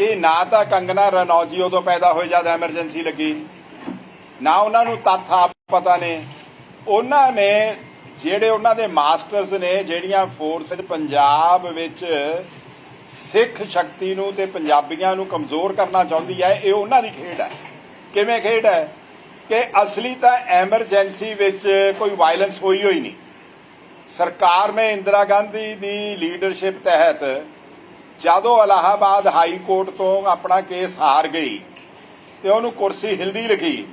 ਇਹ ਨਾ ਤਾਂ ਕੰਗਨਾ ਰਣੌਜੀ ਉਦੋਂ ਪੈਦਾ ਹੋਏ ਜਦ ਐਮਰਜੈਂਸੀ ਲੱਗੀ। ਨਾ ਉਹਨਾਂ ਨੂੰ ਤੱਥ ਆਪ ਪਤਾ ਨੇ। ਉਹਨਾਂ ਨੇ, ਜਿਹੜੇ ਉਹਨਾਂ ਦੇ ਮਾਸਟਰਸ ਨੇ, ਜਿਹੜੀਆਂ ਫੋਰਸਸ ਪੰਜਾਬ ਵਿੱਚ ਸਿੱਖ ਸ਼ਕਤੀ ਨੂੰ ਤੇ ਪੰਜਾਬੀਆਂ ਨੂੰ ਕਮਜ਼ੋਰ ਕਰਨਾ ਚਾਹੁੰਦੀ ਹੈ, ਇਹ ਉਹਨਾਂ ਦੀ ਖੇਡ ਹੈ। ਕਿਵੇਂ ਖੇਡ ਹੈ? ਕਿ ਅਸਲੀ ਤਾਂ ਐਮਰਜੈਂਸੀ ਵਿੱਚ ਕੋਈ ਵਾਇਲੈਂਸ ਹੋਈ ਹੋਈ ਨਹੀਂ। ਸਰਕਾਰ ਨੇ ਇੰਦਰਾ ਗਾਂਧੀ ਦੀ ਲੀਡਰਸ਼ਿਪ ਤਹਿਤ ਜਦੋਂ ਅਲਾਹਾਬਾਦ ਹਾਈ ਕੋਰਟ ਤੋਂ ਆਪਣਾ ਕੇਸ ਹਾਰ ਗਈ ਤੇ ਉਹਨੂੰ ਕੁਰਸੀ ਹਿਲਦੀ ਲਿਖੀ,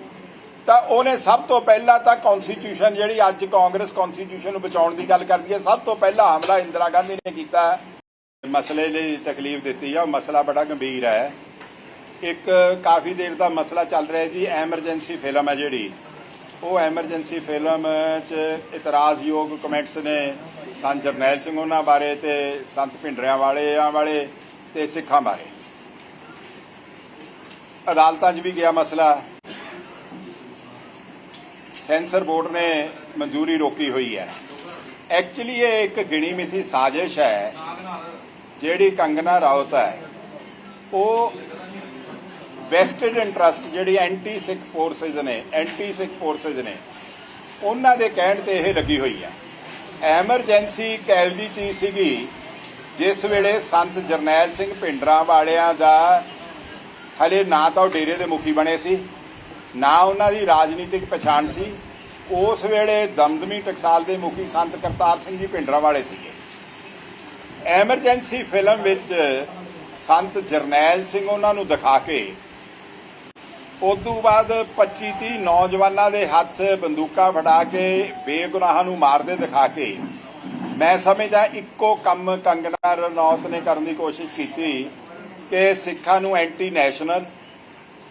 ਤਾਂ ਉਹਨੇ ਸਭ ਤੋਂ ਪਹਿਲਾਂ ਤਾਂ ਕਨਸਟੀਟਿਊਸ਼ਨ ਜਿਹੜੀ ਅੱਜ ਕਾਂਗਰਸ ਕਨਸਟੀਟਿਊਸ਼ਨ ਨੂੰ ਬਚਾਉਣ ਦੀ ਗੱਲ ਕਰਦੀ ਹੈ, ਸਭ ਤੋਂ ਪਹਿਲਾਂ ਹਮਲਾ ਇੰਦਰਾ ਗਾਂਧੀ ਨੇ ਕੀਤਾ। ਮਸਲੇ ਲਈ ਤਕਲੀਫ ਦਿੱਤੀ ਆ, ਉਹ ਮਸਲਾ ਬੜਾ ਗੰਭੀਰ ਹੈ। ਇੱਕ ਕਾਫੀ ਦੇਰ ਦਾ ਮਸਲਾ ਚੱਲ ਰਿਹਾ ਜੀ ਐਮਰਜੈਂਸੀ ਫਿਲਮ ਹੈ ਜਿਹੜੀ। ਉਹ ਐਮਰਜੈਂਸੀ ਫਿਲਮ 'ਚ ਇਤਰਾਜ਼ਯੋਗ ਕਮੈਂਟਸ ਨੇ ਸੰਤ ਜਰਨੈਲ ਸਿੰਘ ਉਹਨਾਂ ਬਾਰੇ ਤੇ ਸੰਤ ਭਿੰਡਰਿਆਂ ਵਾਲਿਆਂ ਵਾਲੇ ਤੇ ਸਿੱਖਾਂ ਬਾਰੇ। ਅਦਾਲਤਾਂ 'ਚ ਵੀ ਗਿਆ ਮਸਲਾ। ਸੈਂਸਰ ਬੋਰਡ ਨੇ ਮਨਜ਼ੂਰੀ ਰੋਕੀ ਹੋਈ ਹੈ। ਐਕਚੁਅਲੀ ਇਹ ਇੱਕ ਗਿਣੀ ਮਿਥੀ ਸਾਜ਼ਿਸ਼ ਹੈ, ਜਿਹੜੀ ਕੰਗਨਾ ਰਾਉਤ ਹੈ। ਉਹ ਵੈਸਟਡ ਇੰਟਰਸਟ ਜਿਹੜੀ ਐਂਟੀ ਸਿੱਖ ਫੋਰਸਸ ਨੇ, ਐਂਟੀ ਸਿੱਖ ਫੋਰਸਸ ਨੇ, ਉਹਨਾਂ ਦੇ ਕਹਿਣ ਤੇ ਇਹ ਲੱਗੀ ਹੋਈ ਹੈ। ਐਮਰਜੈਂਸੀ ਕੈਲਜੀ ਚੀਜ਼ ਸੀਗੀ, ਜਿਸ ਵੇਲੇ ਸੰਤ ਜਰਨੈਲ ਸਿੰਘ ਭਿੰਡਰਾਂ ਵਾਲਿਆਂ ਦਾ ਹਲੇ ਨਾ ਤਾਂ ਉਹ ਡੇਰੇ ਦੇ ਮੁਖੀ ਬਣੇ ਸੀ, ਨਾ ਉਹਨਾਂ ਦੀ ਰਾਜਨੀਤਿਕ ਪਛਾਣ ਸੀ, ਉਸ ਵੇਲੇ ਦਮਦਮੀ ਟਕਸਾਲ ਦੇ ਮੁਖੀ ਸੰਤ ਕਰਤਾਰ ਸਿੰਘ ਜੀ ਭਿੰਡਰਾਂ ਵਾਲੇ ਸੀਗੇ। ਐਮਰਜੈਂਸੀ ਫਿਲਮ ਵਿੱਚ ਸੰਤ ਜਰਨੈਲ ਸਿੰਘ ਉਹਨਾਂ ਨੂੰ ਦਿਖਾ ਕੇ ਉਦੋਂ ਬਾਅਦ 25 30 ਨੌਜਵਾਨਾਂ ਦੇ ਹੱਥ ਬੰਦੂਕਾਂ ਫੜਾ ਕੇ ਬੇਗੁਨਾਹਾਂ ਨੂੰ ਮਾਰਦੇ ਦਿਖਾ ਕੇ ਮੈਂ ਸਮਝਦਾ ਇੱਕੋ ਕੰਮ ਕੰਗਨਾ ਰਣੌਤ ਨੇ ਕਰਨ ਦੀ ਕੋਸ਼ਿਸ਼ ਕੀਤੀ ਕਿ ਸਿੱਖਾਂ ਨੂੰ ਐਂਟੀ ਨੈਸ਼ਨਲ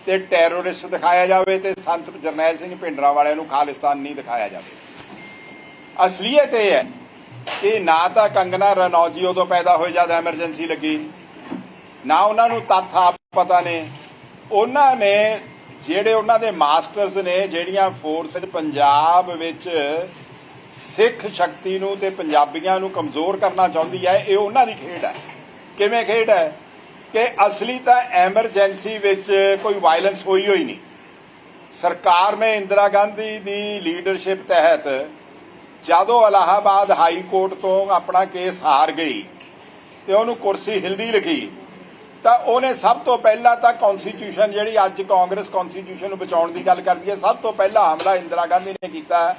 ਤੇ ਟੈਰੋਰਿਸਟ ਦਿਖਾਇਆ ਜਾਵੇ ਤੇ ਸੰਤ ਜਰਨੈਲ ਸਿੰਘ ਭਿੰਡਰਾਂ ਵਾਲਿਆਂ ਨੂੰ ਖਾਲਿਸਤਾਨ ਨਹੀਂ ਦਿਖਾਇਆ ਜਾਵੇ। ਅਸਲੀਅਤ ਇਹ ਹੈ ਕਿ ਨਾ ਤਾਂ ਕੰਗਨਾ ਰਣੌਤ ਜੀ ਉਦੋਂ ਪੈਦਾ ਹੋਏ ਜਦ ਐਮਰਜੈਂਸੀ ਲੱਗੀ, ਨਾ ਉਹਨਾਂ ਨੂੰ ਤੱਥ ਆਪ ਪਤਾ ਨੇ, ਉਹਨਾਂ ਨੇ ਜਿਹੜੇ ਉਹਨਾਂ ਦੇ ਮਾਸਟਰਸ ਨੇ, ਜਿਹੜੀਆਂ ਫੋਰਸਸ ਪੰਜਾਬ ਵਿੱਚ ਸਿੱਖ ਸ਼ਕਤੀ ਨੂੰ ਤੇ ਪੰਜਾਬੀਆਂ ਨੂੰ ਕਮਜ਼ੋਰ ਕਰਨਾ ਚਾਹੁੰਦੀ ਹੈ, ਇਹ ਉਹਨਾਂ ਦੀ ਖੇਡ ਹੈ। ਕਿਵੇਂ ਖੇਡ ਹੈ? ਕਿ ਅਸਲੀ ਤਾਂ ਐਮਰਜੈਂਸੀ ਵਿੱਚ ਕੋਈ ਵਾਇਲੈਂਸ ਹੋਈ ਹੋਈ ਨਹੀਂ। ਸਰਕਾਰ ਨੇ ਇੰਦਰਾ ਗਾਂਧੀ ਦੀ ਲੀਡਰਸ਼ਿਪ ਤਹਿਤ ਜਦੋਂ ਅਲਾਹਾਬਾਦ ਹਾਈ ਕੋਰਟ ਤੋਂ ਆਪਣਾ ਕੇਸ ਹਾਰ ਗਈ ਤੇ ਉਹਨੂੰ ਕੁਰਸੀ ਹਿਲਦੀ ਲੱਗੀ ਤਾਂ ਉਹਨੇ ਸਭ ਤੋਂ ਪਹਿਲਾਂ ਤਾਂ ਕਨਸਟੀਟਿਊਸ਼ਨ ਜਿਹੜੀ ਅੱਜ ਕਾਂਗਰਸ ਕਨਸਟੀਟਿਊਸ਼ਨ ਨੂੰ ਬਚਾਉਣ ਦੀ ਗੱਲ ਕਰਦੀ ਹੈ। ਸਭ ਤੋਂ ਪਹਿਲਾ ਹਮਲਾ ਇੰਦਰਾ ਗਾਂਧੀ ਨੇ ਕੀਤਾ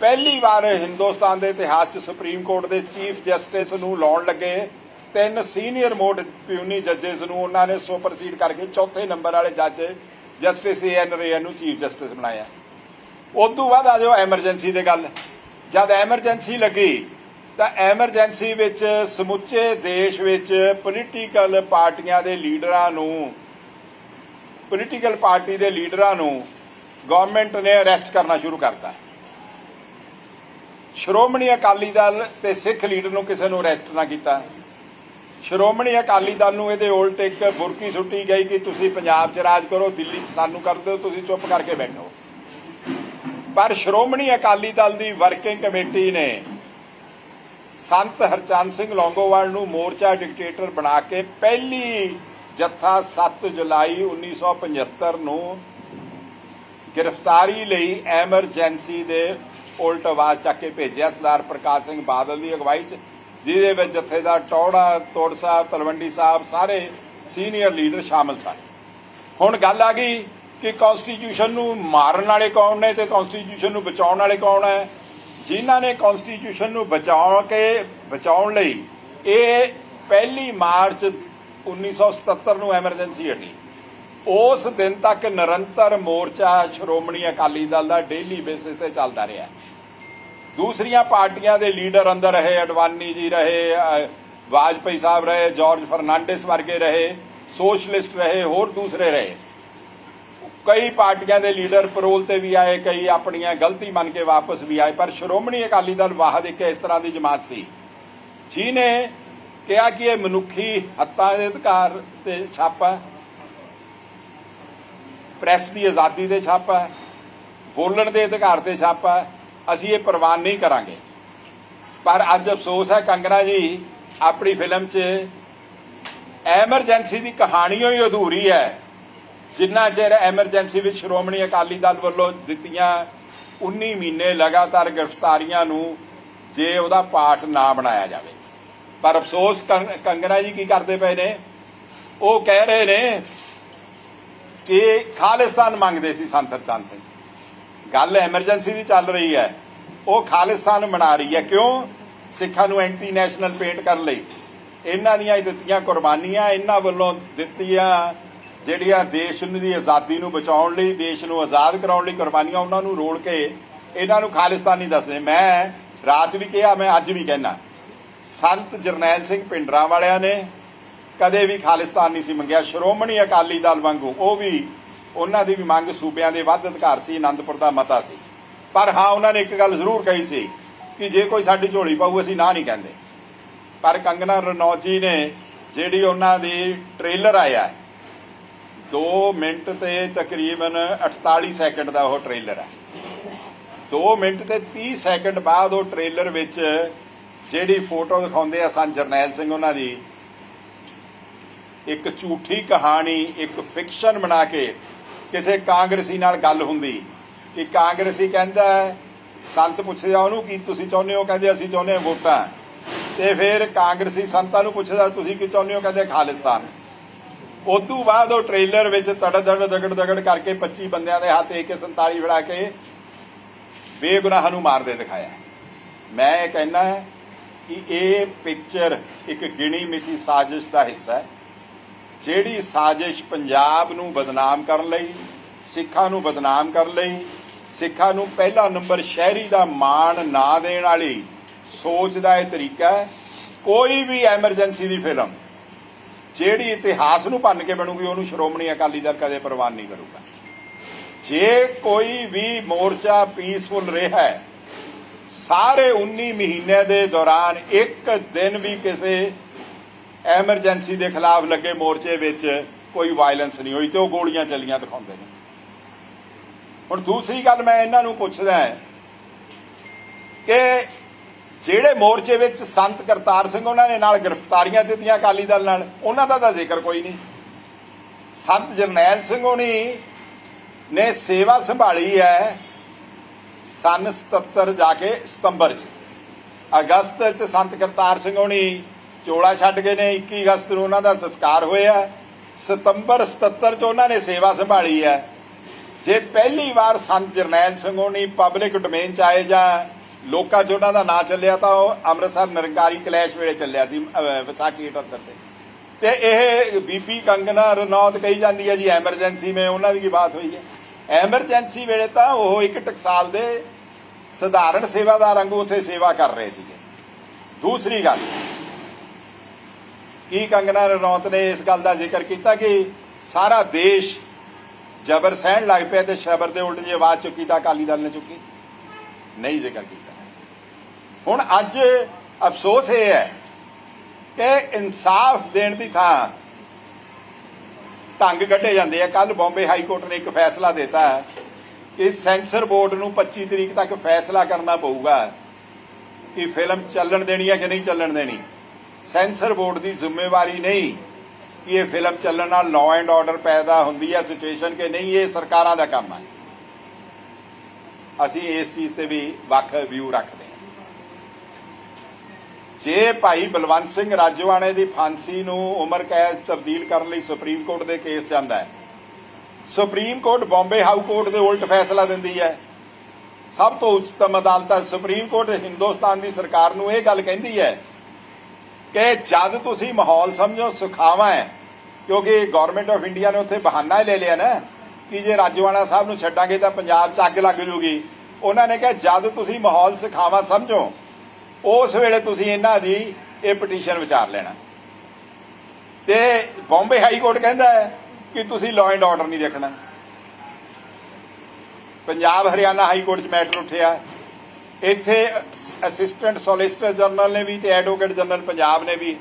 ਪਹਿਲੀ ਵਾਰ ਹਿੰਦੁਸਤਾਨ ਦੇ ਇਤਿਹਾਸ 'ਚ ਸੁਪਰੀਮ ਕੋਰਟ ਦੇ ਚੀਫ ਜਸਟਿਸ ਨੂੰ ਲਾਉਣ ਲੱਗੇ। ਤਿੰਨ ਸੀਨੀਅਰ ਮੋਡ ਪਿਊਨੀ ਜੱਜਸ ਨੂੰ ਉਹਨਾਂ ਨੇ ਸੁਪਰਸੀਡ ਕਰਕੇ ਚੌਥੇ ਨੰਬਰ ਵਾਲੇ ਜੱਜ ਜਸਟਿਸ ਏ ਐਨ ਰੇ ਨੂੰ ਚੀਫ ਜਸਟਿਸ ਬਣਾਇਆ। ਉਸ ਤੋਂ ਬਾਅਦ ਆ ਜਾਓ ਐਮਰਜੈਂਸੀ ਦੇ ਗੱਲ। ਜਦ ਐਮਰਜੈਂਸੀ ਲੱਗੀ ਤਾਂ ਐਮਰਜੈਂਸੀ ਵਿੱਚ, ਸਮੁੱਚੇ ਦੇਸ਼ ਵਿੱਚ ਪੋਲੀਟੀਕਲ ਪਾਰਟੀਆਂ ਦੇ ਲੀਡਰਾਂ ਨੂੰ ਪੋਲੀਟੀਕਲ ਪਾਰਟੀ ਦੇ ਲੀਡਰਾਂ ਨੂੰ ਗਵਰਨਮੈਂਟ ਨੇ ਅਰੈਸਟ ਕਰਨਾ ਸ਼ੁਰੂ ਕਰਤਾ। ਸ਼੍ਰੋਮਣੀ ਅਕਾਲੀ ਦਲ ਤੇ ਸਿੱਖ ਲੀਡਰ ਨੂੰ ਕਿਸੇ ਨੂੰ ਅਰੈਸਟ ਨਾ ਕੀਤਾ। ਸ਼੍ਰੋਮਣੀ ਅਕਾਲੀ ਦਲ ਨੂੰ ਇਹਦੇ ਉਲਟ ਇੱਕ ਬੁਰਕੀ ਸੁੱਟੀ ਗਈ ਕਿ ਤੁਸੀਂ ਪੰਜਾਬ 'ਚ ਰਾਜ ਕਰੋ, ਦਿੱਲੀ 'ਚ ਸਾਨੂੰ ਕਰ ਦਿਓ, ਤੁਸੀਂ ਚੁੱਪ ਕਰਕੇ ਬੈਠੋ। ਪਰ ਸ਼੍ਰੋਮਣੀ ਅਕਾਲੀ ਦਲ ਦੀ ਵਰਕਿੰਗ ਕਮੇਟੀ ਨੇ ਸੰਤ ਹਰਚੰਦ ਸਿੰਘ ਲੌਂਗੋਵਾਲ ਨੂੰ ਮੋਰਚਾ ਡਿਕਟੇਟਰ ਬਣਾ ਕੇ ਪਹਿਲੀ ਜੱਥਾ 7 ਜੁਲਾਈ 1975 ਨੂੰ ਗ੍ਰਿਫਤਾਰੀ ਲਈ ਐਮਰਜੈਂਸੀ ਦੇ ਉਲਟ ਆਵਾਜ਼ ਚੱਕ ਕੇ ਭੇਜਿਆ ਸਰਦਾਰ ਪ੍ਰਕਾਸ਼ ਸਿੰਘ ਬਾਦਲ ਦੀ ਅਗਵਾਈ 'ਚ, ਜਿਹਦੇ ਵਿੱਚ ਜਥੇਦਾਰ ਟੌੜਾ, ਤੋੜ ਸਾਹਿਬ, ਤਲਵੰਡੀ ਸਾਹਿਬ ਸਾਰੇ ਸੀਨੀਅਰ ਲੀਡਰ ਸ਼ਾਮਲ ਸਨ। ਹੁਣ ਗੱਲ ਆ ਗਈ ਕਿ ਕਨਸਟੀਟਿਊਸ਼ਨ ਨੂੰ ਮਾਰਨ ਵਾਲੇ ਕੌਣ ਨੇ ਤੇ ਕਨਸਟੀਟਿਊਸ਼ਨ ਨੂੰ ਬਚਾਉਣ ਵਾਲੇ ਕੌਣ ਹੈ? ਜਿਨ੍ਹਾਂ ਨੇ ਕਨਸਟੀਟਿਊਸ਼ਨ ਨੂੰ ਬਚਾਉਣ ਕੇ ਬਚਾਉਣ ਲਈ ਇਹ ਪਹਿਲੀ ਮਾਰਚ 1977 ਨੂੰ ਐਮਰਜੈਂਸੀ ਹਟੀ। ਉਸ ਦਿਨ ਤੱਕ ਨਿਰੰਤਰ ਮੋਰਚਾ ਸ਼੍ਰੋਮਣੀ ਅਕਾਲੀ ਦਲ ਦਾ ਡੇਲੀ ਬੇਸਿਸ ਤੇ ਚੱਲਦਾ ਰਿਹਾ। ਦੂਸਰੀਆਂ ਪਾਰਟੀਆਂ ਦੇ ਲੀਡਰ ਅੰਦਰ ਰਹੇ ਅਡਵਾਨੀ ਜੀ ਰਹੇ ਅ, ਵਾਜਪਾਈ ਸਾਹਿਬ ਰਹੇ ਜਾਰਜ ਫਰਨਾਂਡਿਸ ਵਰਗੇ ਰਹੇ ਸੋਸ਼ਲਿਸਟ ਰਹੇ ਹੋਰ ਦੂਸਰੇ ਰਹੇ। ਕਈ ਪਾਰਟੀਆਂ ਦੇ ਲੀਡਰ ਪਰੋਲ ਤੇ ਵੀ ਆਏ, ਕਈ ਆਪਣੀਆਂ ਗਲਤੀ ਮੰਨ ਕੇ ਵਾਪਸ ਵੀ ਆਏ, ਪਰ ਸ਼੍ਰੋਮਣੀ ਅਕਾਲੀ ਦਲ ਵਾਹਦ ਇੱਕ ਇਸ ਤਰ੍ਹਾਂ ਦੀ ਜਮਾਤ ਸੀ। ਜਿਹਨੇ ਕਿਹਾ ਕਿ ਇਹ ਮਨੁੱਖੀ ਹੱਤਾਂ ਦੇ ਅਧਿਕਾਰ ਤੇ ਛਾਪਾ ਹੈ। ਪ੍ਰੈਸ ਦੀ ਆਜ਼ਾਦੀ ਤੇ ਛਾਪਾ ਹੈ। ਬੋਲਣ ਦੇ ਅਧਿਕਾਰ ਤੇ ਛਾਪਾ ਹੈ। ਅਸੀਂ ਇਹ ਪ੍ਰਵਾਨ ਨਹੀਂ ਕਰਾਂਗੇ। ਪਰ ਅੱਜ ਅਫਸੋਸ ਹੈ ਕੰਗਨਾ ਜੀ, ਆਪਣੀ ਫਿਲਮ 'ਚ ਐਮਰਜੈਂਸੀ ਦੀ ਕਹਾਣੀ ਹੀ ਅਧੂਰੀ ਹੈ। ਜਿੰਨਾ ਚਿਰ ਐਮਰਜੈਂਸੀ ਵਿੱਚ ਸ਼੍ਰੋਮਣੀ ਅਕਾਲੀ ਦਲ ਵੱਲੋਂ ਦਿੱਤੀਆਂ 19 ਮਹੀਨੇ ਲਗਾਤਾਰ ਗ੍ਰਿਫਤਾਰੀਆਂ ਨੂੰ ਜੇ ਉਹਦਾ ਪਾਠ ਨਾ ਬਣਾਇਆ ਜਾਵੇ। ਪਰ ਅਫਸੋਸ ਕੰ- ਜੀ ਕੀ ਕਰਦੇ ਪਏ ਨੇ? ਉਹ ਕਹਿ ਰਹੇ ਨੇ ਕਿ ਖਾਲਿਸਤਾਨ ਮੰਗਦੇ ਸੀ ਸੰਤ ਹਰਚੰਦ ਸਿੰਘ। ਗੱਲ ਐਮਰਜੈਂਸੀ ਦੀ ਚੱਲ ਰਹੀ ਹੈ। ਉਹ ਖਾਲਿਸਤਾਨ ਬਣਾ ਰਹੀ ਹੈ। ਕਿਉਂ? ਸਿੱਖਾਂ ਨੂੰ ਐਂਟੀ ਨੈਸ਼ਨਲ ਪੇਂਟ ਕਰਨ ਲਈ। ਇਹਨਾਂ ਦੀਆਂ ਦਿੱਤੀਆਂ ਕੁਰਬਾਨੀਆਂ, ਇਹਨਾਂ ਵੱਲੋਂ ਦਿੱਤੀਆਂ ਜਿਹੜੀਆਂ ਦੇਸ਼ ਨੂੰ ਦੀ ਆਜ਼ਾਦੀ ਨੂੰ ਬਚਾਉਣ ਲਈ, ਦੇਸ਼ ਨੂੰ ਆਜ਼ਾਦ ਕਰਾਉਣ ਲਈ ਕੁਰਬਾਨੀਆਂ ਉਹਨਾਂ ਨੂੰ ਰੋਲ ਕੇ ਇਹਨਾਂ ਨੂੰ ਖਾਲਿਸਤਾਨੀ ਦੱਸਦੇ ਮੈਂ ਰਾਤ ਵੀ ਕਿਹਾ, ਮੈਂ ਅੱਜ ਵੀ ਕਹਿਣਾ ਸੰਤ ਜਰਨੈਲ ਸਿੰਘ ਪਿੰਡਰਾਂ ਵਾਲਿਆਂ ਨੇ ਕਦੇ ਵੀ ਖਾਲਿਸਤਾਨ ਨਹੀਂ ਸੀ ਮੰਗਿਆ। ਸ਼੍ਰੋਮਣੀ ਅਕਾਲੀ ਦਲ ਵਾਂਗੂ ਉਹ ਵੀ ਉਹਨਾਂ ਦੀ ਵੀ ਮੰਗ ਸੂਬਿਆਂ ਦੇ ਵੱਧ ਅਧਿਕਾਰ ਸੀ, ਅਨੰਦਪੁਰ ਦਾ ਮਤਾ ਸੀ। ਪਰ ਹਾਂ, ਉਹਨਾਂ ਨੇ ਇੱਕ ਗੱਲ ਜ਼ਰੂਰ ਕਹੀ ਸੀ ਕਿ ਜੇ ਕੋਈ ਸਾਡੀ ਝੋਲੀ ਪਾਊ, ਅਸੀਂ ਨਾ ਨਹੀਂ ਕਹਿੰਦੇ। ਪਰ ਕੰਗਨਾ ਰਣੌਤ ਜੀ ਨੇ ਜਿਹੜੀ ਉਹਨਾਂ ਦੀ ਟ੍ਰੇਲਰ ਆਇਆ ਹੈ 2 ਮਿੰਟ ਤੇ ਤਕਰੀਬਨ 48 ਸੈਕਿੰਡ ਦਾ ਉਹ ਟ੍ਰੇਲਰ ਹੈ। 2 ਮਿੰਟ ਤੇ 30 ਸੈਕਿੰਡ ਬਾਅਦ ਉਹ ਟ੍ਰੇਲਰ ਵਿੱਚ ਜਿਹੜੀ ਫੋਟੋ ਦਿਖਾਉਂਦੇ ਆ ਸਨ ਜਰਨੈਲ ਸਿੰਘ ਉਹਨਾਂ ਦੀ ਇੱਕ ਝੂਠੀ ਕਹਾਣੀ ਇੱਕ ਫਿਕਸ਼ਨ ਬਣਾ ਕੇ ਕਿਸੇ ਕਾਂਗਰਸੀ ਨਾਲ ਗੱਲ ਹੁੰਦੀ। ਕਿ ਕਾਂਗਰਸੀ ਕਹਿੰਦਾ ਹੈ, ਸੰਤ ਪੁੱਛਿਆ ਉਹਨੂੰ ਕੀ ਤੁਸੀਂ ਚਾਹੁੰਦੇ ਹੋ? ਕਹਿੰਦੇ ਅਸੀਂ ਚਾਹੁੰਦੇ ਹਾਂ ਵੋਟਾਂ। ਤੇ ਫਿਰ ਕਾਂਗਰਸੀ ਸੰਤਾਂ ਨੂੰ ਪੁੱਛਦਾ ਤੁਸੀਂ ਕੀ ਚਾਹੁੰਦੇ ਹੋ? ਕਹਿੰਦੇ ਖਾਲਿਸਤਾਨ। ਉਸ ਤੋਂ ਬਾਅਦ ਉਹ ਟ੍ਰੇਲਰ ਵਿੱਚ ਤੜ ਦੜ ਦਗੜ ਦਗੜ ਕਰਕੇ 25 ਬੰਦਿਆਂ ਦੇ ਹੱਥ AK47 ਫੜਾ ਕੇ ਬੇਗੁਨਾਹਾਂ ਨੂੰ ਮਾਰਦੇ ਦਿਖਾਇਆ ਮੈਂ ਇਹ ਕਹਿਣਾ ਹੈ ਕਿ ਇਹ ਪਿਕਚਰ ਇੱਕ ਗਿਣੀ ਮਿਥੀ ਸਾਜ਼ਿਸ਼ ਦਾ ਹਿੱਸਾ ਹੈ। ਜਿਹੜੀ ਸਾਜ਼ਿਸ਼ ਪੰਜਾਬ ਨੂੰ ਬਦਨਾਮ ਕਰਨ ਲਈ, ਸਿੱਖਾਂ ਨੂੰ ਬਦਨਾਮ ਕਰਨ ਲਈ, ਸਿੱਖਾਂ ਨੂੰ ਪਹਿਲਾ ਨੰਬਰ ਸ਼ਹਿਰੀ ਦਾ ਮਾਣ ਨਾ ਦੇਣ ਵਾਲੀ ਸੋਚ ਦਾ ਇਹ ਤਰੀਕਾ ਹੈ। ਕੋਈ ਵੀ ਐਮਰਜੈਂਸੀ ਦੀ ਫਿਲਮ ਜਿਹੜੀ ਇਤਿਹਾਸ ਨੂੰ ਭੰਨ ਕੇ ਬਣੂਗੀ, ਉਹਨੂੰ ਸ਼੍ਰੋਮਣੀ ਅਕਾਲੀ ਦਲ ਕਦੇ ਪ੍ਰਵਾਨ ਨਹੀਂ ਕਰੂਗਾ। ਜੇ ਕੋਈ ਵੀ ਮੋਰਚਾ ਪੀਸਫੁਲ ਰਿਹਾ ਹੈ, ਸਾਰੇ 19 ਮਹੀਨੇ ਦੇ ਦੌਰਾਨ ਇੱਕ ਦਿਨ ਵੀ ਕਿਸੇ ਐਮਰਜੈਂਸੀ ਦੇ ਖਿਲਾਫ ਲੱਗੇ ਮੋਰਚੇ ਵਿੱਚ ਕੋਈ ਵਾਇਲੈਂਸ ਨਹੀਂ ਹੋਈ ਤੇ ਉਹ ਗੋਲੀਆਂ ਚੱਲੀਆਂ ਦਿਖਾਉਂਦੇ ਨੇ। ਹੁਣ ਦੂਸਰੀ ਗੱਲ ਮੈਂ ਇਹਨਾਂ ਨੂੰ ਪੁੱਛਦਾ ਕਿ ਜਿਹੜੇ ਮੋਰਚੇ ਵਿੱਚ ਸੰਤ ਕਰਤਾਰ ਸਿੰਘ ਉਹਨਾਂ ਨੇ ਨਾਲ ਗ੍ਰਿਫਤਾਰੀਆਂ ਦਿੱਤੀਆਂ ਅਕਾਲੀ ਦਲ ਨਾਲ, ਉਹਨਾਂ ਦਾ ਤਾਂ ਜ਼ਿਕਰ ਕੋਈ ਨਹੀਂ। ਸੰਤ ਜਰਨੈਲ ਸਿੰਘ ਹੋਣੀ ਨੇ ਸੇਵਾ ਸੰਭਾਲੀ ਹੈ ਸਨ 77 ਜਾ ਕੇ ਸਤੰਬਰ ਚ। ਅਗਸਤ ਚ ਸੰਤ ਕਰਤਾਰ ਸਿੰਘ ਹੋਣੀ ਚੋਲਾ ਛੱਡ ਗਏ ਨੇ 21 ਅਗਸਤ ਨੂੰ ਉਹਨਾਂ ਦਾ ਸੰਸਕਾਰ ਹੋਇਆ। ਸਤੰਬਰ 77 ਚ ਉਹਨਾਂ ਨੇ ਸੇਵਾ ਸੰਭਾਲੀ ਹੈ। ਜੇ ਪਹਿਲੀ ਵਾਰ ਸੰਤ ਜਰਨੈਲ ਸਿੰਘ ਹੋਣੀ ਪਬਲਿਕ ਡੋਮੇਨ ਚ ਆਏ ਜਾਂ ਲੋਕਾਂ ਚ ਉਹਨਾਂ ਦਾ ਨਾਂ ਚੱਲਿਆ ਤਾਂ ਉਹ ਅੰਮ੍ਰਿਤਸਰ ਨਿਰੰਕਾਰੀ ਕਲੈਸ਼ ਵੇਲੇ ਚੱਲਿਆ ਸੀ ਵਿਸਾਖੀ 78 ਤੇ। ਤੇ ਇਹ ਬੀਬੀ ਕੰਗਨਾ ਰਣੌਤ ਕਹੀ ਜਾਂਦੀ ਹੈ ਜੀ ਐਮਰਜੈਂਸੀ ਮੇ ਉਹਨਾਂ ਦੀ ਕੀ ਬਾਤ ਹੋਈ ਹੈ? ਐਮਰਜੈਂਸੀ ਵੇਲੇ ਤਾਂ ਉਹ ਇੱਕ ਟਕਸਾਲ ਦੇ ਸਧਾਰਨ ਸੇਵਾਦਾਰ ਵਾਂਗੂ ਉੱਥੇ ਸੇਵਾ ਕਰ ਰਹੇ ਸੀਗੇ। ਦੂਸਰੀ ਗੱਲ, ਕੀ ਕੰਗਨਾ ਰਣੌਤ ਨੇ ਇਸ ਗੱਲ ਦਾ ਜ਼ਿਕਰ ਕੀਤਾ ਕਿ ਸਾਰਾ ਦੇਸ਼ ਜ਼ਬਰ ਸਹਿਣ ਲੱਗ ਪਿਆ ਤੇ ਸ਼ਬਰ ਦੇ ਉਲਟ ਜੇ ਆਵਾਜ਼ ਚੁੱਕੀ ਤਾਂ ਅਕਾਲੀ ਦਲ ਨੇ ਚੁੱਕੀ? ਨਹੀਂ ਜ਼ਿਕਰ ਕੀਤਾ। ਹੁਣ ਅੱਜ ਅਫਸੋਸ ਇਹ ਹੈ ਕਿ ਇਨਸਾਫ ਦੇਣ ਦੀ ਥਾਂ ਢੰਗ ਕੱਢੇ ਜਾਂਦੇ ਆ। ਕੱਲ ਬੰਬੇ ਹਾਈ ਕੋਰਟ ਨੇ ਇੱਕ ਫੈਸਲਾ ਦਿੱਤਾ ਹੈ ਕਿ ਸੈਂਸਰ ਬੋਰਡ ਨੂੰ 25 ਤਰੀਕ ਤੱਕ ਫੈਸਲਾ ਕਰਨਾ ਪਊਗਾ ਕਿ ਫਿਲਮ ਚੱਲਣ ਦੇਣੀ ਹੈ ਕਿ ਨਹੀਂ ਚੱਲਣ ਦੇਣੀ। ਸੈਂਸਰ ਬੋਰਡ ਦੀ ਜ਼ਿੰਮੇਵਾਰੀ ਨਹੀਂ ਕਿ ਇਹ ਫਿਲਮ ਚੱਲਣ ਨਾਲ ਲਾਅ ਐਂਡ ਆਰਡਰ ਪੈਦਾ ਹੁੰਦੀ ਹੈ ਸਿਚੁਏਸ਼ਨ ਕਿ ਨਹੀਂ, ਇਹ ਸਰਕਾਰਾਂ ਦਾ ਕੰਮ ਹੈ। ਅਸੀਂ ਇਸ ਚੀਜ਼ ਤੇ ਵੀ ਵੱਖ ਵਿਊ ਰੱਖਦੇ ਹਾਂ। ਜੇ ਭਾਈ ਬਲਵੰਤ ਸਿੰਘ ਰਾਜਵਾਣੇ ਦੀ ਫਾਂਸੀ ਨੂੰ ਉਮਰ ਕੈਦ ਤਬਦੀਲ ਕਰਨ ਲਈ ਸੁਪਰੀਮ ਕੋਰਟ ਦੇ ਕੇਸ ਜਾਂਦਾ ਹੈ, supreme court Bombay high court ਦੇ ਉਲਟ ਫੈਸਲਾ ਦਿੰਦੀ ਹੈ। ਸਭ ਤੋਂ ਉੱਚਤਮ ਅਦਾਲਤ ਹੈ ਸੁਪਰੀਮ ਕੋਰਟ ਹਿੰਦੁਸਤਾਨ ਦੀ ਸਰਕਾਰ ਨੂੰ ਇਹ ਗੱਲ ਕਹਿੰਦੀ ਹੈ ਕਿ ਜਦ ਤੁਸੀਂ ਮਾਹੌਲ ਸਮਝੋ, ਸੁਖਾਵਾ ਹੈ, ਕਿਉਂਕਿ ਗਵਰਨਮੈਂਟ ਆਫ ਇੰਡੀਆ ਨੇ ਉੱਥੇ ਬਹਾਨਾ ਹੀ ਲੈ ਲਿਆ ਨਾ, ਕਿ ਜੇ ਰਾਜਵਾਣਾ ਸਾਹਿਬ ਨੂੰ ਛੱਡਾਂਗੇ ਤਾਂ ਪੰਜਾਬ 'ਚ ਅੱਗ ਲੱਗ ਜੂਗੀ। ਉਹਨਾਂ ਨੇ ਕਿਹਾ, ਜਦ ਤੁਸੀਂ ਮਾਹੌਲ ਸੁਖਾਵਾ ਸਮਝੋ ਉਸ ਵੇਲੇ ਤੁਸੀਂ ਇਹਨਾਂ ਦੀ ਇਹ ਪਟੀਸ਼ਨ ਵਿਚਾਰ ਲੈਣਾ। ਤੇ ਬੰਬੇ ਹਾਈ ਕੋਰਟ ਕਹਿੰਦਾ ਹੈ ਕਿ ਤੁਸੀਂ ਲਾਅ ਐਂਡ ਆਰਡਰ ਨਹੀਂ ਦੇਖਣਾ। ਪੰਜਾਬ ਹਰਿਆਣਾ ਹਾਈ ਕੋਰਟ 'ਚ ਮੈਟਰ ਉੱਠਿਆ। ਇੱਥੇ ਅਸਿਸਟੈਂਟ ਸੋਲਿਸਿਟਰ ਜਨਰਲ ਨੇ ਵੀ ਤੇ ਐਡਵੋਕੇਟ ਜਨਰਲ ਪੰਜਾਬ ਨੇ ਵੀ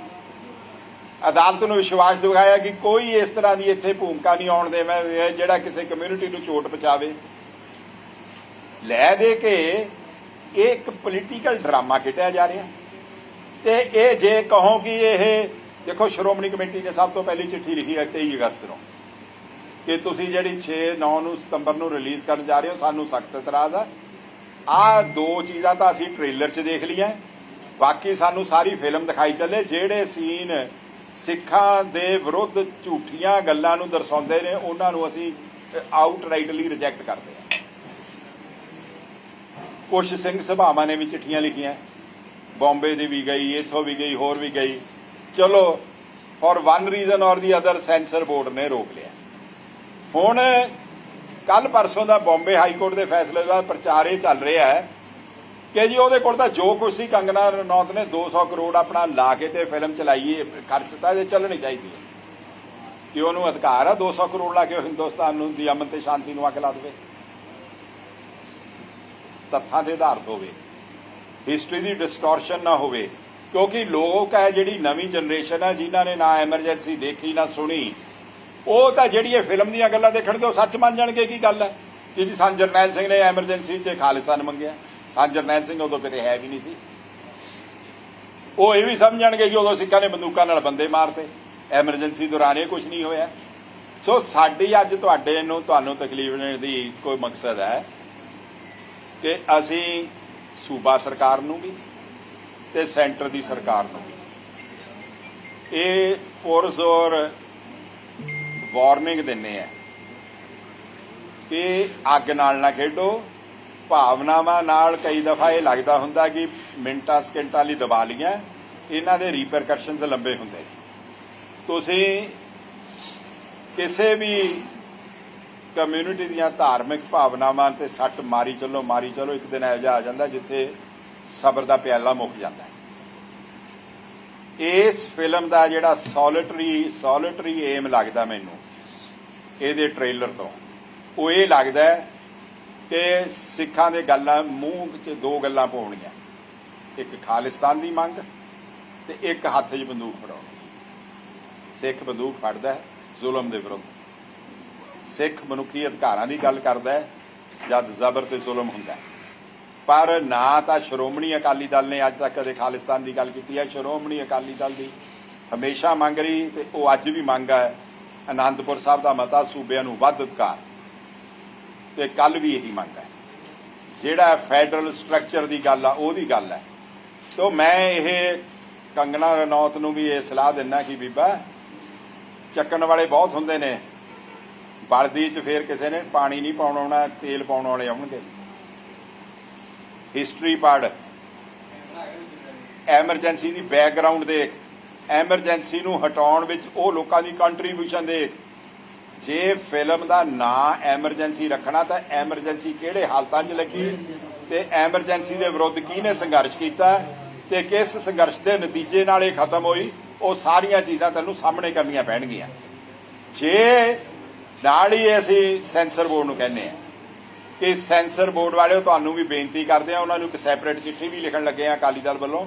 ਅਦਾਲਤ ਨੂੰ ਵਿਸ਼ਵਾਸ ਦਿਵਾਇਆ ਕਿ ਕੋਈ ਇਸ ਤਰ੍ਹਾਂ ਦੀ ਇੱਥੇ ਭੂਮਿਕਾ ਨਹੀਂ ਆਉਣ ਦੇਵੇ ਜਿਹੜਾ ਕਿਸੇ ਕਮਿਊਨਿਟੀ ਨੂੰ ਚੋਟ ਪਹੁੰਚਾਵੇ। ਲੈ ਦੇ ਕੇ ਇਹ ਇੱਕ ਪੋਲੀਟੀਕਲ ਡਰਾਮਾ ਖੇਡਿਆ ਜਾ ਰਿਹਾ। ਤੇ ਇਹ ਜੇ ਕਹੋ ਕਿ ਇਹ ਦੇਖੋ, ਸ਼੍ਰੋਮਣੀ ਕਮੇਟੀ ਨੇ ਸਭ ਤੋਂ ਪਹਿਲੀ ਚਿੱਠੀ ਲਿਖੀ ਹੈ 23 ਅਗਸਤ ਨੂੰ ਕਿ ਤੁਸੀਂ ਜਿਹੜੀ 6 9 ਨੂੰ ਸਤੰਬਰ ਨੂੰ ਰਿਲੀਜ਼ ਕਰਨ ਜਾ ਰਹੇ ਹੋ, ਸਾਨੂੰ ਸਖਤ ਇਤਰਾਜ਼ ਆ। ਆ ਦੋ ਚੀਜ਼ਾਂ ਤਾਂ ਅਸੀਂ ਟ੍ਰੇਲਰ 'ਚ ਦੇਖ ਲਈਆਂ। ਬਾਕੀ ਸਾਨੂੰ ਸਾਰੀ ਫਿਲਮ ਦਿਖਾਈ ਚੱਲੇ, ਜਿਹੜੇ ਸੀਨ ਸਿੱਖਾਂ ਦੇ ਵਿਰੁੱਧ ਝੂਠੀਆਂ ਗੱਲਾਂ ਨੂੰ ਦਰਸਾਉਂਦੇ ਨੇ, ਉਹਨਾਂ ਨੂੰ ਅਸੀਂ ਆਊਟਰਾਈਟਲੀ ਰਿਜੈਕਟ ਕਰਦੇ ਹਾਂ ਕੁਝ ਸਿੰਘ ਸਭਾਵਾਂ ਨੇ ਵੀ ਚਿੱਠੀਆਂ ਲਿਖੀਆਂ। ਬੰਬੇ ਦੀ ਵੀ ਗਈ, ਇੱਥੋਂ ਵੀ ਗਈ, ਹੋਰ ਵੀ ਗਈ। ਚਲੋ ਫॉर ਵਨ ਰੀਜ਼ਨ ਔਰ ਦੀ ਅਦਰ ਸੈਂਸਰ ਬੋਰਡ ਨੇ ਰੋਕ ਲਿਆ। ਹੁਣ ਕੱਲ ਪਰਸੋਂ ਦਾ ਬੰਬੇ ਹਾਈ ਕੋਰਟ ਦੇ ਫੈਸਲੇ ਦਾ ਪ੍ਰਚਾਰ ਇਹ ਚੱਲ ਰਿਹਾ ਹੈ ਕਿ ਜੀ ਉਹਦੇ ਕੋਲ ਤਾਂ ਜੋ ਕੁਝ ਸੀ, ਕੰਗਨਾ ਰਣੌਤ ਨੇ 200 ਕਰੋੜ ਆਪਣਾ ਲਾ ਕੇ ਤੇ ਫਿਲਮ ਚਲਾਈਏ ਖਰਚਤਾ ਇਹ ਚੱਲਣੀ ਚਾਹੀਦੀ ਹੈ। ਕਿ ਉਹਨੂੰ ਅਧਿਕਾਰ ਆ 200 ਕਰੋੜ ਲਾ ਕੇ ਉਹ ਹਿੰਦੁਸਤਾਨ ਨੂੰ, ਦੀ ਅਮਨ ਤੇ ਸ਼ਾਂਤੀ ਨੂੰ ਆ ਕੇ ਲਾ ਦੇਵੇ। ਤੱਥਾਂ ਤੇ ਆਧਾਰਿਤ ਹੋਵੇ। ਹਿਸਟਰੀ ਦੀ ਡਿਸਟੋਰਸ਼ਨ ਨਾ ਹੋਵੇ। ਕਿਉਂਕਿ ਲੋਕ ਹੈ ਜਿਹੜੀ ਨਵੀਂ ਜਨਰੇਸ਼ਨ ਹੈ, ਜਿਨ੍ਹਾਂ ਨੇ ਨਾ ਐਮਰਜੈਂਸੀ ਦੇਖੀ, ਨਾ ਸੁਣੀ, ਉਹ ਤਾਂ ਜਿਹੜੀ ਇਹ ਫਿਲਮ ਦੀਆਂ ਗੱਲਾਂ ਦੇਖਣਗੇ ਉਹ ਸੱਚ ਮੰਨ ਜਾਣਗੇ ਕੀ ਗੱਲ ਹੈ? ਕਿ ਜੀ ਸੰਤ ਜਰਨੈਲ ਸਿੰਘ ਨੇ ਐਮਰਜੈਂਸੀ 'ਚ ਖਾਲਿਸਤਾਨ ਮੰਗਿਆ। ਸੰਤ ਜਰਨੈਲ ਸਿੰਘ ਉਦੋਂ ਕਿਤੇ ਹੈ ਵੀ ਨਹੀਂ ਸੀ। ਉਹ ਇਹ ਵੀ ਸਮਝਣਗੇ ਕਿ ਉਦੋਂ ਸਿੱਖਾਂ ਨੇ ਬੰਦੂਕਾਂ ਨਾਲ ਬੰਦੇ ਮਾਰਤੇ। ਐਮਰਜੈਂਸੀ ਦੌਰਾਨ ਇਹ ਕੁਝ ਨਹੀਂ ਹੋਇਆ। ਸੋ ਸਾਡੀ ਅੱਜ ਤੁਹਾਡੇ ਨੂੰ, ਤੁਹਾਨੂੰ ਤਕਲੀਫ ਦੇਣ ਦੀ ਕੋਈ ਮਕਸਦ ਹੈ। ਕਿ ਅਸੀਂ ਸੂਬਾ ਸਰਕਾਰ ਨੂੰ ਵੀ ਤੇ ਸੈਂਟਰ ਦੀ ਸਰਕਾਰ ਨੂੰ ਵੀ। ਇਹ ਪੁਰਜ਼ੋਰ ਵਾਰਨਿੰਗ ਦਿੰਨੇ ਆ ਕਿ ਅੱਗ ਨਾਲ ਨਾ ਖੇਡੋ, ਭਾਵਨਾਵਾਂ ਨਾਲ ਕਈ ਦਫਾ ਇਹ ਲੱਗਦਾ ਹੁੰਦਾ ਕਿ ਮਿੰਟਾਂ, ਸਕਿੰਟਾਂ ਲਈ ਦਬਾ ਲੀਆਂ ਇਹਨਾਂ ਦੇ ਰੀਪਰਕਸ਼ਨਸ ਲੰਬੇ ਹੁੰਦੇ ਨੇ। ਤੁਸੀਂ ਕਿਸੇ ਵੀ ਕਮਿਊਨਿਟੀ ਦੀਆਂ ਧਾਰਮਿਕ ਭਾਵਨਾਵਾਂ ਤੇ ਸੱਟ ਮਾਰੀ ਚੱਲੋ ਮਾਰੀ ਚੱਲੋ, ਇੱਕ ਦਿਨ ਇਹੋ ਜਿਹਾ ਆ ਜਾਂਦਾ ਜਿੱਥੇ ਸਬਰ ਦਾ ਪਿਆਲਾ ਮੁੱਕ ਜਾਂਦਾ ਇਸ ਫਿਲਮ ਦਾ ਜਿਹੜਾ ਸੋਲਿਟਰੀ ਸੋਲਿਟਰੀ ਏਮ ਲੱਗਦਾ ਮੈਨੂੰ, ਇਹਦੇ ਟ੍ਰੇਲਰ ਤੋਂ, ਉਹ ਇਹ ਲੱਗਦਾ ਕਿ ਸਿੱਖਾਂ ਦੇ ਗੱਲਾਂ, ਮੂੰਹ 'ਚ ਦੋ ਗੱਲਾਂ ਪਾਉਣੀਆਂ। ਇੱਕ ਖਾਲਿਸਤਾਨ ਦੀ ਮੰਗ ਤੇ ਇੱਕ ਹੱਥ 'ਚ ਬੰਦੂਕ ਫੜਾਉਣੀ। ਸਿੱਖ ਬੰਦੂਕ ਫੜਦਾ ਹੈ, ਜ਼ੁਲਮ ਦੇ ਵਿਰੁੱਧ। ਸਿੱਖ ਮਨੁੱਖੀ ਅਧਿਕਾਰਾਂ ਦੀ ਗੱਲ ਕਰਦਾ ਹੈ, ਜਦ ਜ਼ਬਰ ਤੇ ਜ਼ੁਲਮ ਹੁੰਦਾ ਹੈ। ਪਰ ਨਾ ਤਾਂ ਸ਼੍ਰੋਮਣੀ ਅਕਾਲੀ ਦਲ ਨੇ ਅੱਜ ਤੱਕ ਕਦੇ ਖਾਲਿਸਤਾਨ ਦੀ ਗੱਲ ਕੀਤੀ ਹੈ। ਸ਼੍ਰੋਮਣੀ ਅਕਾਲੀ ਦਲ ਦੀ ਹਮੇਸ਼ਾ ਮੰਗ ਰਹੀ ਤੇ ਉਹ ਅੱਜ ਵੀ ਮੰਗ ਹੈ ਆਨੰਦਪੁਰ ਸਾਹਿਬ ਦਾ ਮਤਾ ਸੂਬਿਆਂ ਨੂੰ ਵੱਧ ਅਧਿਕਾਰ। ਤੇ ਕੱਲ ਵੀ ਇਹੀ ਮੰਗ ਹੈ। ਜਿਹੜਾ ਫੈਡਰਲ ਸਟਰਕਚਰ ਦੀ ਗੱਲ ਆ, ਉਹਦੀ ਗੱਲ ਹੈ। ਤੋਂ ਮੈਂ ਇਹ ਕੰਗਣਾ ਰਣੌਤ ਨੂੰ ਵੀ ਇਹ ਸਲਾਹ ਦਿੰਨਾ ਕਿ ਬੀਬਾ, ਚੱਕਣ ਵਾਲੇ ਬਹੁਤ ਹੁੰਦੇ ਨੇ। ਬਲਦੀ ਚ ਫੇਰ ਕਿਸੇ ਨੇ ਪਾਣੀ ਨਹੀਂ ਪਾਉਣ ਆਉਣਾ, ਤੇਲ ਪਾਉਣ ਵਾਲੇ ਆਉਣਗੇ। ਹਿਸਟਰੀ ਪੜ੍ਹ। ਐਮਰਜੈਂਸੀ ਦੀ ਬੈਕਗ੍ਰਾਉਂਡ ਦੇਖ। ਐਮਰਜੈਂਸੀ ਨੂੰ ਹਟਾਉਣ ਵਿੱਚ ਉਹ ਲੋਕਾਂ ਦੀ ਕੰਟਰੀਬਿਊਸ਼ਨ ਦੇਖ। ਜੇ ਫਿਲਮ ਦਾ ਨਾਂ ਐਮਰਜੈਂਸੀ ਰੱਖਣਾ ਤਾਂ ਐਮਰਜੈਂਸੀ ਕਿਹੜੇ ਹਾਲਤਾਂ 'ਚ ਲੱਗੀ? ਤੇ ਐਮਰਜੈਂਸੀ ਦੇ ਵਿਰੁੱਧ ਕਿਹਨੇ ਸੰਘਰਸ਼ ਕੀਤਾ? ਤੇ ਕਿਸ ਸੰਘਰਸ਼ ਦੇ ਨਤੀਜੇ ਨਾਲ ਇਹ ਖਤਮ ਹੋਈ? ਉਹ ਸਾਰੀਆਂ ਚੀਜ਼ਾਂ ਤੈਨੂੰ ਸਾਹਮਣੇ ਕਰਨੀਆਂ ਪੈਣਗੀਆਂ। ਜੇ ਨਾਲ ਹੀ ਅਸੀਂ ਸੈਂਸਰ ਬੋਰਡ ਨੂੰ ਕਹਿੰਦੇ ਆ ਕਿ ਸੈਂਸਰ ਬੋਰਡ ਵਾਲਿਓ ਤੁਹਾਨੂੰ ਵੀ ਬੇਨਤੀ ਕਰਦੇ ਆ ਉਹਨਾਂ ਨੂੰ ਇੱਕ ਸੈਪਰੇਟ ਚਿੱਠੀ ਵੀ ਲਿਖਣ ਲੱਗੇ ਆ ਅਕਾਲੀ ਦਲ ਵੱਲੋਂ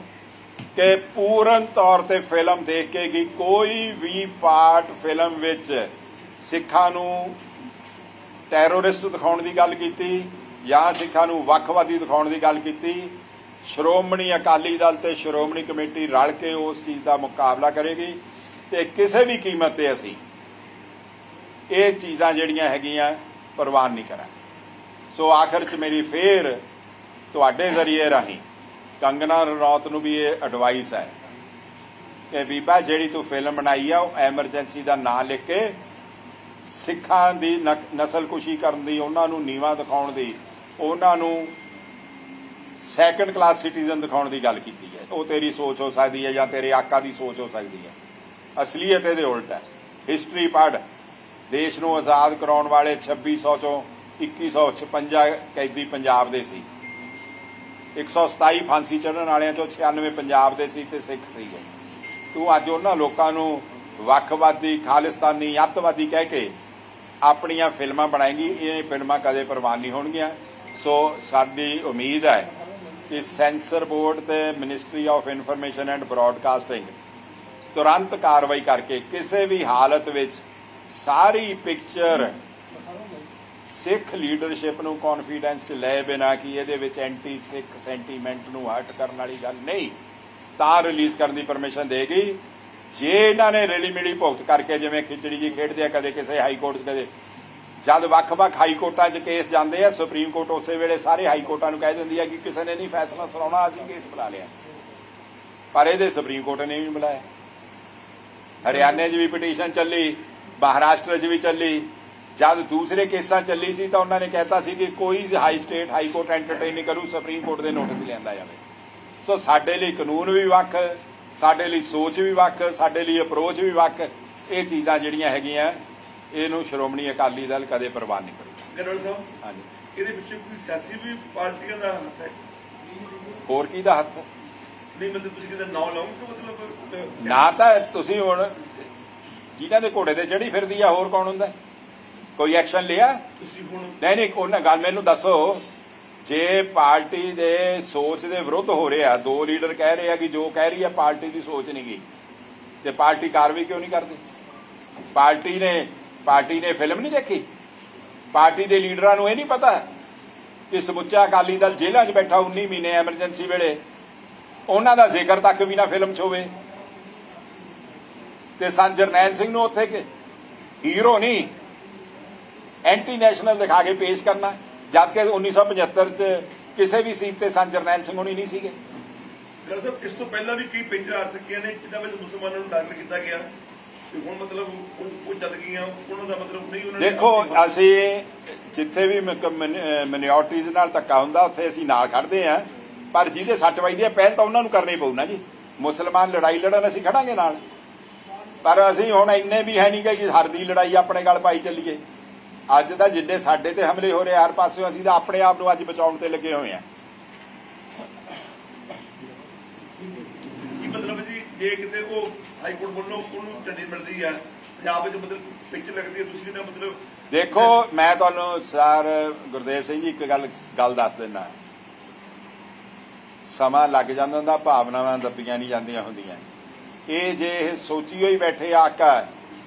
ਕਿ ਪੂਰਨ ਤੌਰ ਤੇ ਫਿਲਮ ਦੇਖ ਕੇ ਕਿ ਕੋਈ ਵੀ ਪਾਰਟ ਫਿਲਮ ਵਿੱਚ ਸਿੱਖਾਂ ਨੂੰ ਟੈਰੋਰਿਸਟ ਦਿਖਾਉਣ ਦੀ ਗੱਲ ਕੀਤੀ ਜਾਂ ਸਿੱਖਾਂ ਨੂੰ ਵੱਖਵਾਦੀ ਦਿਖਾਉਣ ਦੀ ਗੱਲ ਕੀਤੀ, ਸ਼੍ਰੋਮਣੀ ਅਕਾਲੀ ਦਲ ਤੇ ਸ਼੍ਰੋਮਣੀ ਕਮੇਟੀ ਰਲ ਕੇ ਉਸ ਚੀਜ਼ ਦਾ ਮੁਕਾਬਲਾ ਕਰੇਗੀ ਤੇ ਕਿਸੇ ਵੀ ਕੀਮਤ ਤੇ ਅਸੀਂ ਇਹ ਚੀਜ਼ਾਂ ਜਿਹੜੀਆਂ ਹੈਗੀਆਂ ਪ੍ਰਵਾਨ ਨਹੀਂ ਕਰਾਂਗੇ। ਸੋ ਆਖਰ ਚ ਮੇਰੀ ਫੇਰ ਤੁਹਾਡੇ ਜ਼ਰੀਏ ਰਾਹੀਂ ਕੰਗਨਾ ਰਣੌਤ ਨੂੰ ਵੀ ਇਹ ਐਡਵਾਈਸ ਹੈ ਕਿ ਬੀਬਾ, ਜਿਹੜੀ ਤੂੰ ਫਿਲਮ ਬਣਾਈ ਆ, ਉਹ ਐਮਰਜੈਂਸੀ ਦਾ ਨਾਂ ਲਿਖ ਕੇ ਸਿੱਖਾਂ ਦੀ ਨਕ- ਨਸਲਕੁਸ਼ੀ ਕਰਨ ਦੀ, ਉਹਨਾਂ ਨੂੰ ਨੀਵਾ ਦਿਖਾਉਣ ਦੀ, ਉਹਨਾਂ ਨੂੰ ਸੈਕੰਡ ਕਲਾਸ ਸਿਟੀਜ਼ਨ ਦਿਖਾਉਣ ਦੀ ਗੱਲ ਕੀਤੀ ਹੈ। ਉਹ ਤੇਰੀ ਸੋਚ ਹੋ ਸਕਦੀ ਹੈ ਜਾਂ ਤੇਰੇ ਆਕਾ ਦੀ ਸੋਚ ਹੋ ਸਕਦੀ ਹੈ। ਅਸਲੀਅਤ ਇਹਦੇ ਉਲਟ ਹੈ। ਹਿਸਟਰੀ ਪੜ੍ਹ। ਦੇਸ਼ ਨੂੰ ਆਜ਼ਾਦ ਕਰਾਉਣ ਵਾਲੇ 2600 ਚੋਂ 2156 ਕੈਦੀ ਪੰਜਾਬ ਦੇ ਸੀ। 127 ਫਾਂਸੀ ਚੜਨ ਵਾਲਿਆਂ ਚੋਂ 96 ਪੰਜਾਬ ਦੇ ਸੀ ਤੇ ਸਿੱਖ ਸੀਗੇ। ਤੂੰ ਅੱਜ ਉਹਨਾਂ ਲੋਕਾਂ ਨੂੰ ਵੱਖਵਾਦੀ, ਖਾਲਿਸਤਾਨੀ, ਅੱਤਵਾਦੀ ਕਹਿ ਕੇ ਆਪਣੀਆਂ ਫਿਲਮਾਂ ਬਣਾਏਗੀ। ਇਹ ਫਿਲਮਾਂ ਕਦੇ ਪ੍ਰਵਾਨ ਨਹੀਂ ਹੋਣਗੀਆਂ। ਸੋ ਸਾਡੀ ਉਮੀਦ ਹੈ ਕਿ ਸੈਂਸਰ ਬੋਰਡ ਤੇ ministry of information and broadcasting ਤੁਰੰਤ ਕਾਰਵਾਈ ਕਰਕੇ ਕਿਸੇ ਵੀ ਹਾਲਤ ਵਿੱਚ ਸਾਰੀ ਪਿਕਚਰ ਸਿੱਖ ਲੀਡਰਸ਼ਿਪ ਨੂੰ ਕੌਨਫੀਡੈਂਸ ਲੈ ਬਿਨਾ ਕਿ ਇਹਦੇ ਵਿੱਚ ਐਂਟੀ ਸਿੱਖ ਸੈਂਟੀਮੈਂਟ ਨੂੰ ਹਰਟ ਕਰਨ ਵਾਲੀ ਗੱਲ ਨਹੀਂ। ਤਾਂ ਰਿਲੀਜ਼ ਕਰਨ ਦੀ ਪਰਮਿਸ਼ਨ ਦੇਗੀ ਜੇ ਇਹਨਾਂ ਨੇ ਰਲੀ ਮਿਲੀ ਭੁਗਤ ਕਰਕੇ ਜਿਵੇਂ ਖਿਚੜੀ ਜੀ ਖੇਡਦੇ ਆ, ਕਦੇ ਕਿਸੇ ਹਾਈ ਕੋਰਟ 'ਚ, ਕਦੇ ਜਦ ਵੱਖ-ਵੱਖ ਹਾਈ ਕੋਰਟਾਂ 'ਚ ਕੇਸ ਜਾਂਦੇ ਆ ਸੁਪਰੀਮ ਕੋਰਟ ਉਸੇ ਵੇਲੇ ਸਾਰੇ ਹਾਈ ਕੋਰਟਾਂ ਨੂੰ ਕਹਿ ਦਿੰਦੀ ਆ ਕਿ ਕਿਸੇ ਨੇ ਨਹੀਂ ਫੈਸਲਾ ਸੁਣਾਉਣਾ, ਅਸੀਂ ਕੇਸ ਬੁਲਾ ਲਿਆ। ਪਰ ਇਹਦੇ ਸੁਪਰੀਮ ਕੋਰਟ ਨੇ ਵੀ ਬੁਲਾਇਆ। ਹਰਿਆਣੇ 'ਚ ਵੀ ਪਟੀਸ਼ਨ ਚੱਲੀ। ਮਹਾਰਾਸ਼ਟਰ 'ਚ ਵੀ ਚੱਲੀ। ਜਦ ਦੂਸਰੇ ਕੇਸਾਂ ਚੱਲੀ ਸੀ ਤਾਂ ਉਹਨਾਂ ਨੇ ਕਹਿਤਾ ਸੀ ਕਿ ਕੋਈ high state high court entertain ਨਹੀਂ ਕਰੂ ਸੁਪਰੀਮ ਕੋਰਟ ਦੇ ਨੋਟਿਸ ਲਿਆਂਦਾ ਜਾਵੇ। ਸੋ ਸਾਡੇ ਲਈ ਕਾਨੂੰਨ ਵੀ ਵੱਖ ਸਾਡੇ ਲਈ ਸੋਚ ਵੀ ਵੱਖ ਸਾਡੇ ਲਈ ਅਪਰੋਚ ਵੀ ਵੱਖ। ਇਹ ਚੀਜ਼ਾਂ ਜਿਹੜੀਆਂ ਹੈਗੀਆਂ ਇਹਨੂੰ ਸ਼੍ਰੋਮਣੀ ਅਕਾਲੀ ਦਲ ਕਦੇ ਪ੍ਰਵਾਨ ਨਹੀਂ ਕਰੂਗਾ। ਗਰਵਲ ਸਾਹਿਬ ਹਾਂਜੀ। ਇਹਦੇ ਪਿੱਛੇ ਕੋਈ ਸਿਆਸੀ ਵੀ ਪਾਰਟੀਆਂ ਦਾ ਹੱਥ ਹੈ? ਹੋਰ ਕੀ ਦਾ ਹੱਥ? ਨਹੀਂ ਮਤਲਬ ਤੁਸੀਂ ਕਿਤੇ ਨਾਂ ਲਾਉਂਗੇ ਮਤਲਬ ਨਾ ਤਾਂ ਤੁਸੀਂ ਹੁਣ ਜਿਨ੍ਹਾਂ ਦੇ ਘੋੜੇ ਤੇ ਚੜੀ ਫਿਰਦੀ ਆ ਹੋਰ ਕੌਣ ਹੁੰਦਾ? ਕੋਈ ਐਕਸ਼ਨ ਲਿਆ? ਨਹੀਂ ਨਹੀਂ ਉਹਨਾਂ ਗੱਲ ਮੈਨੂੰ ਦੱਸੋ। ਜੇ ਪਾਰਟੀ ਦੇ ਸੋਚ ਦੇ ਵਿਰੁੱਧ ਹੋ ਰਿਹਾ ਦੋ ਲੀਡਰ ਕਹਿ ਰਹੇ ਆ ਕਿ ਜੋ ਕਹਿ ਰਹੀ ਹੈ ਪਾਰਟੀ ਦੀ ਸੋਚ ਨਹੀਂ ਗੀ ਤੇ ਪਾਰਟੀ ਕਾਰਵਾਈ ਕਿਉਂ ਨਹੀਂ ਕਰਦੀ? ਪਾਰਟੀ ਨੇ ਪਾਰਟੀ ਨੇ ਫਿਲਮ ਨਹੀਂ ਦੇਖੀ? ਪਾਰਟੀ ਦੇ ਲੀਡਰਾਂ ਨੂੰ ਇਹ ਨਹੀਂ ਪਤਾ ਕਿ ਸਮੁੱਚਾ ਅਕਾਲੀ ਦਲ ਜੇਲ੍ਹਾਂ 'ਚ ਬੈਠਾ 19 ਮਹੀਨੇ ਐਮਰਜੈਂਸੀ ਵੇਲੇ। ਉਹਨਾਂ ਦਾ ਜ਼ਿਕਰ ਤੱਕ ਵੀ ਨਾ ਫਿਲਮ 'ਚ ਹੋਵੇ। ਤੇ ਸੰਤ ਜਰਨੈਲ ਸਿੰਘ ਨੂੰ ਉੱਥੇ ਕਿ ਹੀਰੋ ਨਹੀਂ ਐਂਟੀ ਨੈਸ਼ਨਲ ਦਿਖਾ ਕੇ ਪੇਸ਼ ਕਰਨਾ। ਜਦ ਕਿ 1975 ਚ ਕਿਸੇ ਵੀ ਸੀਟ ਤੇ ਸੰਤ ਜਰਨੈਲ ਸਿੰਘ ਹੋਣੀ ਨਹੀਂ ਸੀਗੇ। ਗਰਵਲ ਸਾਹਿਬ ਇਸ ਤੋਂ ਪਹਿਲਾਂ ਵੀ ਕਈ ਪਿਕਚਰ ਆ ਸਕੀਆਂ ਨੇ ਜਿਨ੍ਹਾਂ ਵਿੱਚ ਮੁਸਲਮਾਨਾਂ ਨੂੰ ਟਾਰਗੇਟ ਕੀਤਾ ਗਿਆ। ਤੇ ਹੁਣ ਮਤਲਬ ਉਹ ਉਹ ਚੱਲ ਗਈਆਂ। ਉਹਨਾਂ ਦਾ ਮਤਲਬ ਨਹੀਂ ਉਹਨਾਂ ਨੇ ਦੇਖੋ ਅਸੀਂ ਜਿੱਥੇ ਵੀ ਮਿਨੋਰਟੀਜ਼ ਨਾਲ ਧੱਕਾ ਹੁੰਦਾ ਉੱਥੇ ਅਸੀਂ ਨਾਲ ਖੜਦੇ ਆਂ ਪਰ ਜਿਹਦੇ ਸੱਟ ਵੱਜਦੀ ਹੈ ਪਹਿਲ ਤਾਂ ਉਹਨਾਂ ਨੂੰ ਕਰਨੀ ਪਊ ਨਾ ਜੀ। ਮੁਸਲਮਾਨ ਲੜਾਈ ਲੜਨ ਅਸੀਂ ਖੜਾਂਗੇ ਨਾਲ। ਪਰ ਅਸੀਂ ਹੁਣ ਇੰਨੇ ਵੀ ਹੈ ਨਹੀਂ ਕਿ ਹਰ ਦੀ ਲੜਾਈ ਆਪਣੇ ਗੱਲ ਪਾਈ ਚੱਲੀਏ। ਅੱਜ ਤਾਂ ਜਿੱਡੇ ਸਾਡੇ ਤੇ ਹਮਲੇ ਹੋ ਰਹੇ ਹਰ ਪਾਸਿਓਂ ਅਸੀਂ ਤਾਂ ਆਪਣੇ ਆਪ ਨੂੰ ਅੱਜ ਬਚਾਉਣ ਤੇ ਲੱਗੇ ਹੋਏ ਆਂ। ਕੀ ਮਤਲਬ ਹੈ ਜੀ ਜੇ ਕਿਤੇ ਉਹ ਹਾਈ ਕੋਰਟ ਵੱਲੋਂ ਉਹਨੂੰ ਚੰਡੀ ਮਿਲਦੀ ਆ ਪੰਜਾਬ ਵਿੱਚ ਮਤਲਬ ਪਿਕਚਰ ਲੱਗਦੀ ਹੈ ਤੁਸੀਂ ਕਿਤੇ ਮਤਲਬ ਦੇਖੋ ਮੈਂ ਤੁਹਾਨੂੰ ਸਰ ਗੁਰਦੇਵ ਸਿੰਘ ਜੀ ਇੱਕ ਗੱਲ ਗੱਲ ਦੱਸ ਦਿੰਦਾ। ਸਮਾਂ ਲੱਗ ਜਾਂਦਾ ਹੁੰਦਾ ਭਾਵਨਾਵਾਂ ਦੱਬੀਆਂ ਨਹੀਂ ਜਾਂਦੀਆਂ ਹੁੰਦੀਆਂ। ਇਹ ਜੇ ਇਹ ਸੋਚੀ ਹੋਈ ਬੈਠੇ ਆਕਾ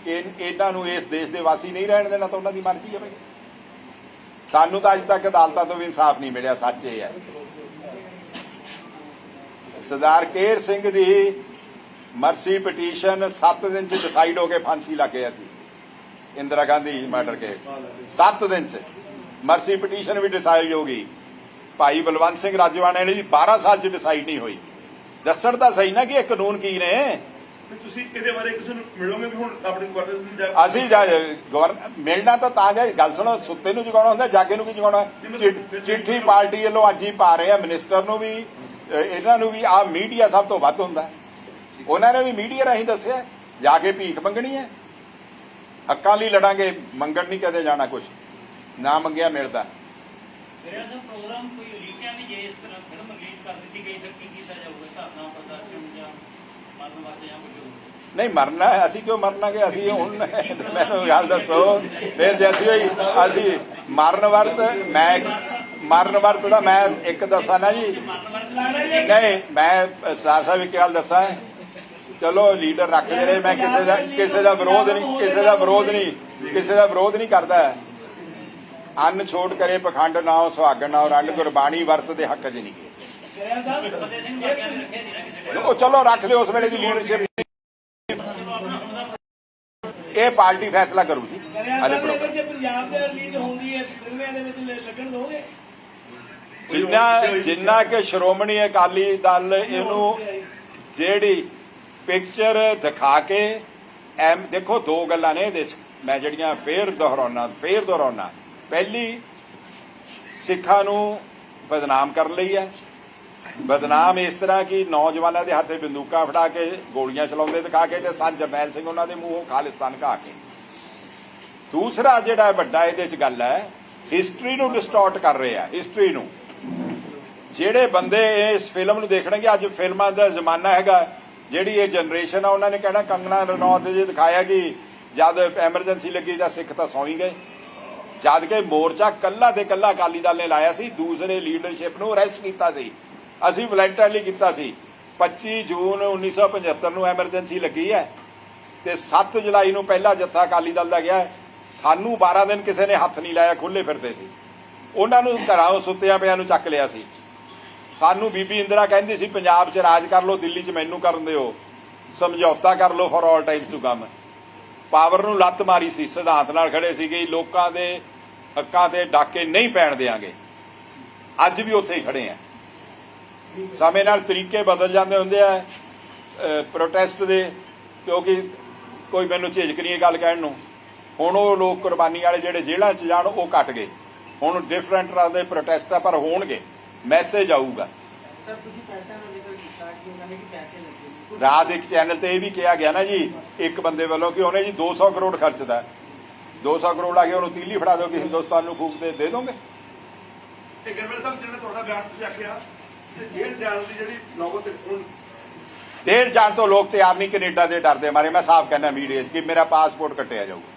ਕਿ ਇਹਨਾਂ ਨੂੰ ਇਸ ਦੇਸ਼ ਦੇ ਵਾਸੀ ਨਹੀਂ ਰਹਿਣ ਦੇਣਾ ਤਾਂ ਉਹਨਾਂ ਦੀ ਮਰਜ਼ੀ ਹੈ ਭਾਈ ਸਾਨੂੰ ਤਾਂ ਅੱਜ ਤੱਕ ਅਦਾਲਤਾਂ ਤੋਂ ਵੀ ਇਨਸਾਫ ਨਹੀਂ ਮਿਲਿਆ, ਸੱਚ ਇਹ ਹੈ। ਸਰਦਾਰ ਕੇਰ ਸਿੰਘ ਦੀ ਮਰਸੀ ਪਟੀਸ਼ਨ 7 ਦਿਨ ਚ ਡਿਸਾਈਡ ਹੋ ਕੇ ਫਾਂਸੀ ਲੱਗ ਗਿਆ ਸੀ। ਇੰਦਰਾ ਗਾਂਧੀ ਮਰਡਰ ਕੇਸ 7 ਦਿਨ ਚ। ਮਰਸੀ ਪਟੀਸ਼ਨ ਵੀ ਡਿਸਾਈਡ ਹੋ ਗਈ। ਭਾਈ ਬਲਵੰਤ ਸਿੰਘ ਰਾਜਵਾਨੇ ਵਾਲੀ 12 ਸਾਲ ਚ ਡਿਸਾਈਡ ਨਹੀਂ ਹੋਈ। ਦੱਸਣ ਤਾਂ ਸਹੀ ਨਾ ਕਿ ਇਹ ਕਾਨੂੰਨ ਕੀ ਨੇ। ਤੇ ਤੁਸੀਂ ਇਹਦੇ ਬਾਰੇ ਕਿਸੇ ਨੂੰ ਮਿਲੋਗੇ ਵੀ ਹੁਣ ਆਪਣੇ ਕੁਆਟਰ ਨੂੰ ਜਾ ਅਸੀਂ ਜਾ ਗਵਰਨ ਮਿਲਣਾ ਤਾਂ ਤਾਂ ਜੇ ਗੱਲ ਸੁਣੋ ਸੁੱਤੇ ਨੂੰ ਜਗਾਉਣਾ ਹੁੰਦਾ ਜਾਗੇ ਨੂੰ ਕੀ ਜਗਾਉਣਾ। ਚਿੱਠੀ ਪਾਰਟੀ ਵੱਲੋਂ ਅੱਜ ਹੀ ਪਾ ਰਹੇ ਆ ਮਿਨਿਸਟਰ ਨੂੰ ਵੀ ਇਹਨਾਂ ਨੂੰ ਵੀ ਆ ਮੀਡੀਆ ਸਭ ਤੋਂ ਵੱਧ ਹੁੰਦਾ। ਉਹਨਾਂ ਨੇ ਵੀ ਮੀਡੀਆ ਰਾਹੀਂ ਦੱਸਿਆ ਜਾ ਕੇ ਭੀਖ ਮੰਗਣੀ ਹੈ। ਹੱਕਾਂ ਲਈ ਲੜਾਂਗੇ ਮੰਗਣ ਨਹੀਂ ਕਦੇ ਜਾਣਾ ਕੁਝ ਨਾ ਮੰਗਿਆ ਮਿਲਦਾ। ਮੇਰਾ ਪ੍ਰੋਗਰਾਮ ਕੋਈ ਲਿਖਿਆ ਵੀ ਜੇ ਇਸ ਤਰ੍ਹਾਂ ਫਿਲਮ ਰਿਲੀਜ਼ ਕਰ ਦਿੱਤੀ ਗਈ ਫਿਰ ਕੀ ਨਹੀਂ, ਮਰਨਾ ਅਸੀਂ ਕਿਉਂ ਮਰਨਾਗੇ? ਅਸੀਂ ਹੁਣ ਮੈਨੂੰ ਗੱਲ ਦੱਸੋ। ਫਿਰ ਜੈਸੀ ਹੋਈ, ਅਸੀਂ ਮਰਨ ਵਰਤ, ਮੈਂ ਮਰਨ ਵਰਤ ਦਾ ਮੈਂ ਇੱਕ ਦੱਸਾਂ ਨਾ ਜੀ। ਨਹੀਂ, ਮੈਂ ਸਰਦਾਰ ਸਾਹਿਬ ਇੱਕ ਗੱਲ ਦੱਸਾਂ। ਚਲੋ, ਲੀਡਰ ਰੱਖਦੇ ਰਹੇ, ਮੈਂ ਕਿਸੇ ਦਾ ਕਿਸੇ ਦਾ ਵਿਰੋਧ ਨਹੀਂ, ਕਿਸੇ ਦਾ ਵਿਰੋਧ ਨਹੀਂ, ਕਿਸੇ ਦਾ ਵਿਰੋਧ ਨਹੀਂ ਕਰਦਾ। ਅੰਨ ਛੋੜ ਕਰੇ, ਪਖੰਡ ਨਾ ਸੁਹਾਗਣ ਨਾ ਰੰਡ ਗੁਰਬਾਣੀ ਵਰਤ ਦੇ ਹੱਕ 'ਚ ਨਹੀਂ ਉਹ ਚਲੋ ਰੱਖ ਲਿਓ ਉਸ ਵੇਲੇ ਦੀ ਲੀਡਰਸ਼ਿਪ ਇਹ ਪਾਰਟੀ ਫੈਸਲਾ ਕਰੂ ਜੀ। ਹਾਲੇ ਅਗਰ ਪੰਜਾਬ ਦੇ ਰਿਲੀਜ਼ ਹੁੰਦੀ ਹੈ ਫਿਲਮਾਂ ਦੇ ਵਿੱਚ ਲੱਗਣ ਦੋਗੇ? ਜਿੰਨਾ ਜਿੰਨਾ ਕਿ ਸ਼੍ਰੋਮਣੀ ਅਕਾਲੀ ਦਲ ਇਹਨੂੰ ਜਿਹੜੀ ਪਿਕਚਰ ਦਿਖਾ ਕੇ ਐਮ ਦੇਖੋ ਦੋ ਗੱਲਾਂ ਨੇ ਇਹਦੇ ਮੈਂ ਜਿਹੜੀਆਂ ਫੇਰ ਦੁਹਰਾਉਣਾ ਫੇਰ ਦੁਹਰਾਉਣਾ। ਪਹਿਲੀ ਸਿੱਖਾਂ ਨੂੰ ਬਦਨਾਮ ਕਰਨ ਲਈ ਹੈ। ਬਦਨਾਮ ਇਸ ਤਰ੍ਹਾਂ ਕਿ ਨੌਜਵਾਨਾਂ ਦੇ ਹੱਥੇ ਬੰਦੂਕਾਂ ਫੜਾ ਕੇ ਗੋਲੀਆਂ ਚਲਾਉਂਦੇ, ਦਿਖਾ ਕੇ ਤੇ ਸੰਤ ਜਰਨੈਲ ਸਿੰਘ ਉਹਨਾਂ ਦੇ ਮੂੰਹੋਂ ਖਾਲਿਸਤਾਨ ਕਹਾ ਕੇ। ਦੂਸਰਾ ਜਿਹੜਾ ਵੱਡਾ ਇਹਦੇ 'ਚ ਗੱਲ ਹੈ ਹਿਸਟਰੀ ਨੂੰ ਡਿਸਟੋਰਟ ਕਰ ਰਿਹਾ ਹਿਸਟਰੀ ਨੂੰ। ਜਿਹੜੇ ਬੰਦੇ ਇਸ ਫਿਲਮ ਨੂੰ ਦੇਖਣਗੇ, ਅੱਜ ਫਿਲਮਾਂ ਦਾ ਜ਼ਮਾਨਾ ਹੈਗਾ, ਜਿਹੜੀ ਇਹ ਜਨਰੇਸ਼ਨ ਆ, ਉਹਨਾਂ ਨੇ ਕਹਿਣਾ ਕੰਗਣਾ ਰਣੌਤ ਜੇ ਦਿਖਾਇਆ ਕਿ ਜਦ ਐਮਰਜੈਂਸੀ ਲੱਗੀ ਤਾਂ ਸਿੱਖ ਤਾਂ ਸੌਂ ਹੀ ਗਏ। ਜਦ ਕਿ ਮੋਰਚਾ ਕੱਲਾ ਤੇ ਕੱਲਾ ਅਕਾਲੀ ਦਲ ਨੇ ਲਾਇਆ ਸੀ, ਦੂਸਰੇ ਲੀਡਰਸ਼ਿਪ ਨੂੰ ਅਰੈਸਟ ਕੀਤਾ ਸੀ। ਅਸੀਂ ਵਲੰਟਰਲੀ ਕੀਤਾ ਸੀ। 25 ਜੂਨ 1975 ਨੂੰ ਐਮਰਜੈਂਸੀ ਲੱਗੀ ਹੈ ਤੇ 7 ਜੁਲਾਈ ਨੂੰ ਪਹਿਲਾ ਜੱਥਾ ਅਕਾਲੀ ਦਲ ਦਾ ਗਿਆ ਸਾਨੂੰ 12 ਦਿਨ ਕਿਸੇ ਨੇ ਹੱਥ ਨਹੀਂ ਲਾਇਆ ਖੁੱਲੇ ਫਿਰਦੇ ਸੀ। ਉਹਨਾਂ ਨੂੰ ਘਰਾਂ ਸੁੱਤਿਆਂ ਪਿਆਂ ਨੂੰ ਚੱਕ ਲਿਆ ਸੀ। ਸਾਨੂੰ ਬੀਬੀ ਇੰਦਰਾ ਕਹਿੰਦੀ ਸੀ, ਪੰਜਾਬ 'ਚ ਰਾਜ ਕਰ ਲਓ, ਦਿੱਲੀ 'ਚ ਮੈਨੂੰ ਕਰਨ ਦਿਓ। ਸਮਝੌਤਾ ਕਰ ਲਓ for all times to come power ਨੂੰ ਲੱਤ ਮਾਰੀ ਸੀ, ਸਿਧਾਂਤ ਨਾਲ ਖੜੇ ਸੀਗੇ, ਲੋਕਾਂ ਦੇ ਹੱਕਾਂ ਤੇ ਡਾਕੇ ਨਹੀਂ ਪੈਣ ਦੇਾਂਗੇ ਅੱਜ ਵੀ ਉੱਥੇ ਹੀ ਖੜੇ ਆ। ਸਮੇਂ ਨਾਲ ਤਰੀਕੇ ਬਦਲ ਜਾਂਦੇ ਹੁੰਦੇ ਆ ਪ੍ਰੋਟੈਸਟ ਦੇ ਕਿਉਂਕਿ ਕੋਈ ਮੈਨੂੰ ਝਿਜਕ ਨਹੀਂ ਇਹ ਗੱਲ ਕਹਿਣ ਨੂੰ। ਹੁਣ ਉਹ ਲੋਕ ਕੁਰਬਾਨੀ ਵਾਲੇ ਜਿਹੜੇ ਜੇਲ੍ਹਾਂ 'ਚ ਜਾਣ ਉਹ ਘਟ ਗਏ। ਹੁਣ ਡਿਫਰੈਂਟ ਤਰ੍ਹਾਂ ਦੇ ਪ੍ਰੋਟੈਸਟ ਆ ਪਰ ਹੋਣਗੇ। ਮੈਸੇਜ ਆਊਗਾ। ਸਰ ਤੁਸੀਂ ਪੈਸਿਆਂ ਦਾ ਜ਼ਿਕਰ ਕੀਤਾ ਕਿ ਉਹਨਾਂ ਨੇ ਕਿ ਪੈਸੇ ਲੱਗੇ। ਰਾਤ ਇੱਕ ਚੈਨਲ ਤੇ ਇਹ ਵੀ ਕਿਹਾ ਗਿਆ ਨਾ ਜੀ ਇੱਕ ਬੰਦੇ ਵੱਲੋਂ ਕਿ ਉਹਨੇ ਜੀ 200 ਕਰੋੜ ਖਰਚਦਾ। ਹੈ। 200 ਕਰੋੜ ਆ ਕੇ ਉਹਨੂੰ ਤੀਲੀ ਫੜਾ ਦਿਓ ਕਿ ਹਿੰਦੁਸਤਾਨ ਨੂੰ ਫੂਕ ਦੇ ਦੇ ਦੋਗੇ? ਇਹ ਗਰਮੇਲ ਸਾਹਿਬ ਜਿਹੜਾ ਤੁਹਾਡਾ ਬਿਆਨ ਤੁਸੀਂ ਆਖਿਆ ਜੇਲ੍ਹ ਜਾਣ ਦੀ ਜਿਹੜੀ ਨੌਬਤ ਹੁਣ ਦੇਰ ਜਾਣ ਤੋਂ ਲੋਕ ਤਿਆਰ ਨਹੀਂ ਕੈਨੇਡਾ ਦੇ ਡਰਦੇ ਮਾਰੇ। ਮੈਂ ਸਾਫ਼ ਕਹਿੰਦਾ ਮੀਡੀਆ 'ਚ ਕਿ ਮੇਰਾ ਪਾਸਪੋਰਟ ਕੱਟਿਆ ਜਾਊਗਾ।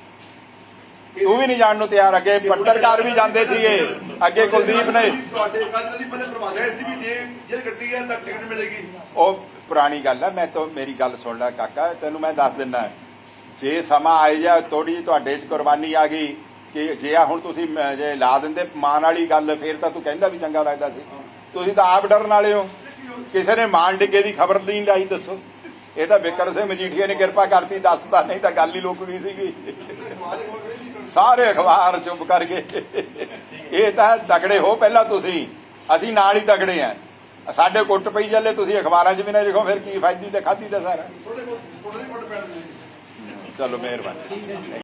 ਤੂੰ ਵੀ ਨਹੀਂ ਜਾਣ ਨੂੰ ਤਿਆਰ ਅੱਗੇ ਪੱਤਰਕਾਰ ਵੀ ਜਾਂਦੇ ਸੀਗੇ ਅੱਗੇ ਕੁਲਦੀਪ ਨੇ। ਤੁਹਾਡੇ ਕੱਲ ਦੀ ਪਹਿਲੇ ਪ੍ਰਵਾਸ ਆਇਆ ਸੀ ਵੀ ਜੇ ਜੇਲ੍ਹ ਕੱਟੀ ਹੈ ਤਾਂ ਟਿਕਟ ਮਿਲੇਗੀ। ਉਹ ਪੁਰਾਣੀ ਗੱਲ ਹੈ ਮੈਂ ਤਾਂ ਮੇਰੀ ਗੱਲ ਸੁਣ ਲੈ ਕਾਕਾ ਤੈਨੂੰ ਮੈਂ ਦੱਸ ਦਿੰਦਾ। ਜੇ ਸਮਾਂ ਆਏ ਜਾ ਥੋੜੀ ਜਿਹੀ ਤੁਹਾਡੇ 'ਚ ਕੁਰਬਾਨੀ ਆ ਗਈ ਕਿ ਜੇ ਆ ਹੁਣ ਤੁਸੀਂ ਜੇ ਲਾ ਦਿੰਦੇ ਮਾਨ ਵਾਲੀ ਗੱਲ ਫੇਰ ਤਾਂ ਤੂੰ ਕਹਿੰਦਾ ਵੀ ਚੰਗਾ ਲੱਗਦਾ ਸੀ। ਤੁਸੀਂ ਤਾਂ ਆਪ ਡਰਨ ਵਾਲੇ ਹੋ। ਕਿਸੇ ਨੇ ਮਾਨ ਡਿੱਗੇ ਦੀ ਖਬਰ ਨਹੀਂ ਲਾਈ ਦੱਸੋ। ਇਹ ਤਾਂ ਬਿਕਰ ਸਿੰਘ ਮਜੀਠੀਆ ਨੇ ਕਿਰਪਾ ਕਰਤੀ ਦੱਸਦਾ ਨਹੀਂ ਤਾਂ ਗੱਲ ਹੀ ਲੁਕ ਗਈ ਸੀਗੀ। ਸਾਰੇ ਅਖਬਾਰ ਚੁੱਪ ਕਰ ਗਏ ਇਹ ਤਾਂ ਤਗੜੇ ਹੋ ਪਹਿਲਾਂ ਤੁਸੀਂ। ਅਸੀਂ ਨਾਲ ਹੀ ਤਗੜੇ ਆ। ਸਾਡੇ ਕੁੱਟ ਪਈ ਚੱਲੇ ਤੁਸੀਂ ਅਖਬਾਰਾਂ 'ਚ ਵੀ ਨਾ ਲਿਖੋ ਫਿਰ ਕੀ ਫਾਇਦੀ ਤੇ ਖਾਦੀ ਤੇ ਸਾਰਾ। ਚਲੋ ਮਿਹਰਬਾਨੀ।